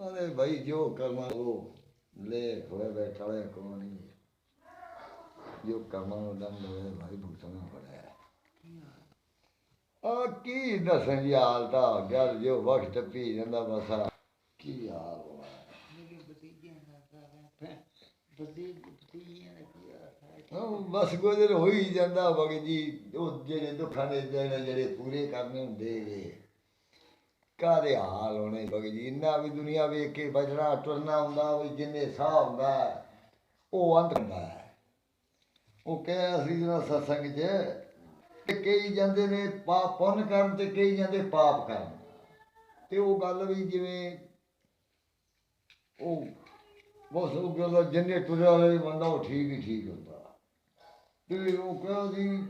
ਅਰੇ ਭਾਈ ਜੋ ਕਰਮਾ ਉਹ ਲੈ ਹੋਏ ਬੈਠਾ ਹੈ ਕੋ ਨਹੀਂ ਜੋ ਕਰਮਾ ਨੂੰ ਦੰਦ ਹੋਏ ਭਾਈ ਭੁਗਤਣਾ ਪੜਾ ਆ ਕੀ ਦੱਸਣ ਦੀ ਹਾਲਤਾ ਗੱਲ ਜੋ ਵਕਤ ਪੀ ਜਾਂਦਾ ਬਸ ਆ। ਕੀ ਹਾਲ ਹੋਇਆ ਬਸ ਗੁਜ਼ਰ ਹੋ ਹੀ ਜਾਂਦਾ ਭਗਤ ਜੀ ਉਹ ਜਿਹੜੇ ਦੁੱਖਾਂ ਦੇ ਦਿਨ ਜਿਹੜੇ ਪੂਰੇ ਕਰਨੇ ਹੁੰਦੇ ਵੇ। ਕਾਦੇ ਹਾਲ ਹੋਣੇ ਭਗਤ ਜੀ ਇੰਨਾ ਵੀ ਦੁਨੀਆ ਵੇਖ ਕੇ ਬਜਣਾ ਟੁਰਨਾ ਹੁੰਦਾ ਵੀ ਜਿੰਨੇ ਸਾਹ ਹੁੰਦਾ ਉਹ ਅੰਤ ਹੁੰਦਾ ਉਹ ਕਹੇ ਅਸੀਂ ਜਿਹੜਾ ਸਤਸੰਗ 'ਚ ਤੇ ਕਈ ਜਾਂਦੇ ਨੇ ਪਾਪ ਪੁੰਨ ਕਰਨ ਤੇ ਕਈ ਜਾਂਦੇ ਪਾਪ ਕਰਨ। ਤੇ ਉਹ ਗੱਲ ਵੀ ਜਿਵੇਂ ਉਹ ਬਸ ਉਹ ਕਹਿੰਦਾ ਜਿੰਨੇ ਤੁਰਿਆ ਹੋਇਆ ਬੰਦਾ ਉਹ ਠੀਕ ਹੀ ਠੀਕ ਹੁੰਦਾ। ਤੇ ਉਹ ਕਹਿੰਦੀ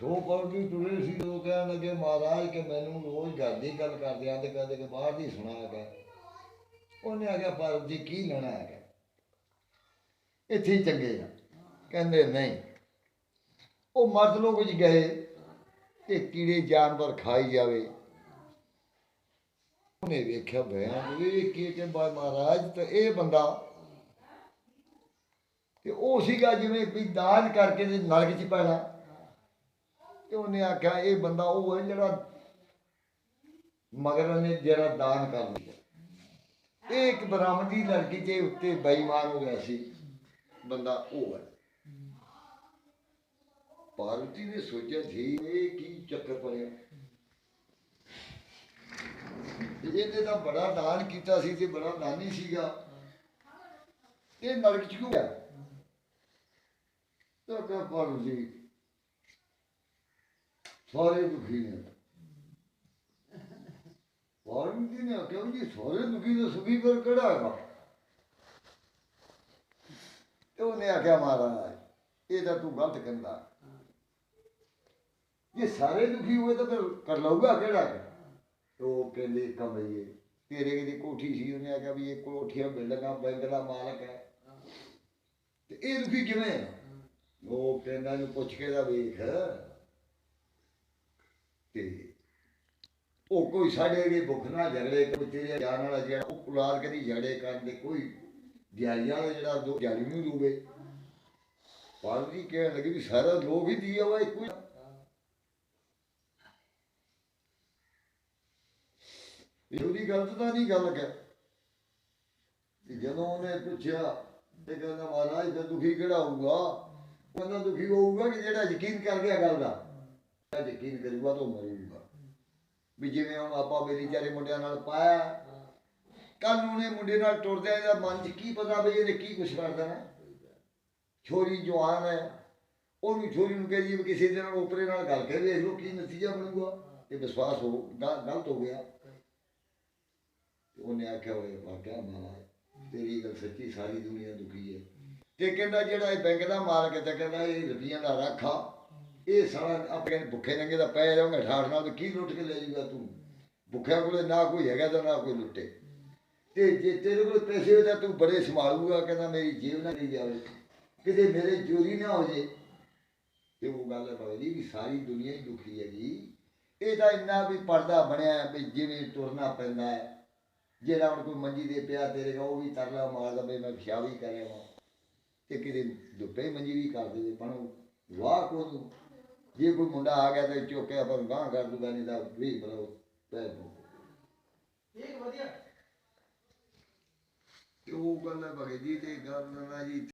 ਸੋ ਪਰਦੀ ਤੁਰੇ ਸੀ, ਉਹ ਕਹਿਣ ਲੱਗੇ, ਮਹਾਰਾਜ, ਕਿ ਮੈਨੂੰ ਰੋਜ਼ ਗੱਲ ਦੀ ਗੱਲ ਕਰਦੇ ਆਂ ਤੇ ਕਹਿੰਦੇ ਕਿ ਬਾਹਰ ਦੀ ਸੁਣਾ ਗਿਆ ਉਹਨੇ ਆ ਗਿਆ ਪਰ ਜੀ ਕੀ ਲੈਣਾ ਹੈਗਾ? ਇੱਥੇ ਹੀ ਚੰਗੇ ਆ। ਕਹਿੰਦੇ, ਨਹੀਂ। ਉਹ ਮਰਦ ਲੋਕ ਵਿੱਚ ਗਏ, ਤੇ ਕੀੜੇ ਜਾਨਵਰ ਖਾਈ ਜਾਵੇ। ਉਹਨੇ ਵੇਖਿਆ ਭੈਣ ਵੀ ਕੀ ਕਿ ਬਾ ਮਹਾਰਾਜ ਤੇ ਇਹ ਬੰਦਾ ਤੇ ਉਹ ਸੀਗਾ ਜਿਵੇਂ ਵੀ ਦਾਨ ਕਰਕੇ ਤੇ ਨਰਕ ਚ ਪੈਣਾ। ਤੇ ਉਹਨੇ ਆਖਿਆ ਇਹ ਬੰਦਾ ਉਹ ਹੈ ਜਿਹੜਾ ਮਗਰ ਨੇ ਜਿਹੜਾ ਦਾਨ ਕਰ ਲਿਆ ਇਹ ਇੱਕ ਬ੍ਰਾਹਮਣ ਦੀ ਲੜਕੀ ਦੇ ਉੱਤੇ ਬੇਈਮਾਨ ਹੋ ਗਿਆ ਸੀ। ਬੰਦਾ ਉਹ ਹੈ। ਪਾਰਵਤੀ ਨੇ ਸੋਚਿਆ ਸੀ ਇਹ ਕੀ ਚੱਕਰ ਪੜਿਆ ਤੇ ਇਹਨੇ ਤਾਂ ਬੜਾ ਦਾਨ ਕੀਤਾ ਸੀ ਤੇ ਬੜਾ ਦਾਨੀ ਸੀਗਾ। ਇਹ ਨਰਕ ਚ ਕਿਉਂ ਗਿਆ? ਤਾਂ ਕਹ ਪਾਰਵਤੀ ਸਾਰੇ ਦੁਖੀ ਨੇ। ਪਾਰਵਤੀ ਨੇ ਆਖਿਆ ਵੀ ਜੀ ਸਾਰੇ ਦੁਖੀ ਦਾ ਸੁਖੀ ਫਿਰ ਕਿਹੜਾ ਹੈਗਾ? ਤੇ ਉਹਨੇ ਆਖਿਆ ਮਹਾਰਾਜ, ਇਹ ਤਾਂ ਤੂੰ ਗਲਤ ਕਹਿੰਦਾ। ਜੇ ਸਾਰੇ ਦੁਖੀ ਹੋਏ ਤਾਂ ਫਿਰ ਕਰ ਲਊਗਾ ਕਿਹੜਾ? ਉਹ ਕਹਿੰਦੇ ਕਮਈਏ ਤੇਰੇ ਦੀ ਕੋਠੀ ਸੀ, ਉਹਨੇ ਆਖਿਆ ਵੀ ਇਹ ਕੋਠੀਆਂ ਬਿਲਡਿੰਗਾਂ ਬੈਂਕ ਦਾ ਮਾਲਕ ਹੈ। ਤੇ ਇਹ ਦੁਖੀ ਕਿਵੇਂ ਉਹ ਕਹਿੰਦਾ ਨੂੰ ਪੁੱਛ ਕੇ ਦਾ ਵੇਖ। ਤੇ ਉਹ ਕੋਈ ਸਾਡੇ ਅਗੇ ਭੁੱਖ ਨਾਲ ਝਗੜੇ ਕੋਈ ਤੇਰੇ ਜਾਣ ਵਾਲਾ ਜਿਹੜਾ, ਉਹ ਕੁਲਾਰ ਕਦੀ ਝਗੜੇ ਕਰਦੇ ਕੋਈ ਦਿਹਾੜੀ ਵਾਲਾ ਜਿਹੜਾ ਦੋ ਦਿਹਾੜੀ ਨੂੰ ਦੂਵੇ ਪਾਰਵਤੀ ਕਹਿਣ ਲੱਗੀ ਵੀ ਸਾਰਾ ਲੋਕ ਹੀ ਦੀਆ ਵਾ ਇੱਕੋ ਹੀ ਇਹ ਉਹਦੀ ਗਲਤ ਤਾਂ ਨਹੀਂ ਗੱਲ ਕਹਿ। ਜਦੋਂ ਉਹਨੇ ਪੁੱਛਿਆ ਤੇ ਕਹਿੰਦਾ, ਮਹਾਰਾਜ ਦਾ ਦੁਖੀ ਕਿਹੜਾ ਹੋਊਗਾ? ਉਹ ਕਹਿੰਦਾ, ਦੁਖੀ ਹੋਊਗਾ ਕਿ ਜਿਹੜਾ ਯਕੀਨ ਕਰ ਗਿਆ ਗੱਲ ਦਾ। ਜਿਹੜਾ ਯਕੀਨ ਕਰੂਗਾ ਤਾਂ ਮਰੂਗਾ ਵੀ ਜਿਵੇਂ ਹੁਣ ਆਪਾਂ ਮੇਰੀ ਚਾਰੇ ਮੁੰਡਿਆਂ ਨਾਲ ਪਾਇਆ ਕੱਲ ਉਹਨੇ ਮੁੰਡੇ ਨਾਲ ਟੁਰਦੇ ਇਹਦਾ ਮਨ 'ਚ ਕੀ ਪਤਾ ਵੀ ਇਹਨੇ ਕੀ ਕੁਛ ਕਰ ਦੇਣਾ। ਛੋਰੀ ਜਵਾਨ ਹੈ, ਉਹਨੂੰ ਛੋਰੀ ਨੂੰ ਕਹੀ ਵੀ ਕਿਸੇ ਦੇ ਨਾਲ ਉਪਰੇ ਨਾਲ ਗੱਲ ਕਰ ਵੇਖ ਲਓ ਕੀ ਨਤੀਜਾ ਬਣੂਗਾ? ਇਹ ਵਿਸ਼ਵਾਸ ਹੋ ਗਲਤ ਹੋ ਗਿਆ। ਉਹਨੇ ਆਖਿਆ ਹੋਏ ਵਾਕਿਆ ਮਹਾਰਾਜ ਤੇਰੀ ਗੱਲ ਸੱਚੀ ਸਾਰੀ ਦੁਨੀਆ ਦੁਖੀ ਹੈ। ਤੇ ਕਹਿੰਦਾ, ਜਿਹੜਾ ਇਹ ਬੈਂਕ ਦਾ ਮਾਲਕ ਹੈ, ਤੇ ਕਹਿੰਦਾ, ਇਹ ਰੁਪਈਆਂ ਦਾ ਰਾਖਾ ਇਹ ਸਾਰਾ ਆਪਣੇ ਭੁੱਖੇ ਨੰਗੇ ਦਾ ਪੈ ਜਾਊਗਾ, ਠਾਠ ਨਾਲ ਕੀ ਲੁੱਟ ਕੇ ਲੈ ਜੂਗਾ ਤੂੰ? ਭੁੱਖਿਆਂ ਕੋਲੇ ਨਾ ਕੋਈ ਹੈਗਾ ਤਾਂ ਨਾ ਕੋਈ ਲੁੱਟੇ। ਤੇ ਜੇ ਤੇਰੇ ਕੋਲ ਪੈਸੇ ਹੋਏ ਤਾਂ ਤੂੰ ਬੜੇ ਸੰਭਾਲੂਗਾ। ਕਹਿੰਦਾ, ਮੇਰੀ ਜੇਬ ਨਾ ਨਹੀਂ ਜਾਵੇ। ਕਿਤੇ ਮੇਰੇ ਚੋਰੀ ਨਾ ਹੋ ਜੇ। ਤੇ ਉਹ ਗੱਲ ਹੈ ਬਾਬਾ ਜੀ ਵੀ ਸਾਰੀ ਦੁਨੀਆ ਹੀ ਦੁਖੀ ਹੈ ਜੀ ਇਹ ਤਾਂ ਇੰਨਾ ਵੀ ਪਰਦਾ ਬਣਿਆ ਵੀ ਜਿਵੇਂ ਤੁਰਨਾ ਪੈਂਦਾ ਹੈ। ਜਿਹੜਾ ਹੁਣ ਕੋਈ ਮੰਜੀ ਦੇ ਪਿਆ ਤੇਰੇ ਉਹ ਵੀ ਤਰਲਾ ਮਾਰਦਾ ਵੀ ਮੈਂ ਖਿਆ ਵੀ ਕਰਿਆ ਵਾ। ਤੇ ਕਿਤੇ ਦੁੱਪੇ ਮੰਜੀ ਵੀ ਕਰ ਦੇ ਪਣੋ ਵਾਹ ਕੋ ਨੂੰ ਜੇ ਕੋਈ ਮੁੰਡਾ ਆ ਗਿਆ ਤੇ ਚੁੱਕਿਆ ਪਰ ਗਾਂ ਕਰ ਦੂਗਾ ਨਹੀਂ ਤਾਂ ਵੀ ਬਰੋ ਪੈ। ਠੀਕ ਵਧੀਆ। ਤੇ ਉਹ ਕਹਿੰਦਾ ਭਗਤ ਜੀ ਤੇ ਗੱਲ ਨਾ ਜੀ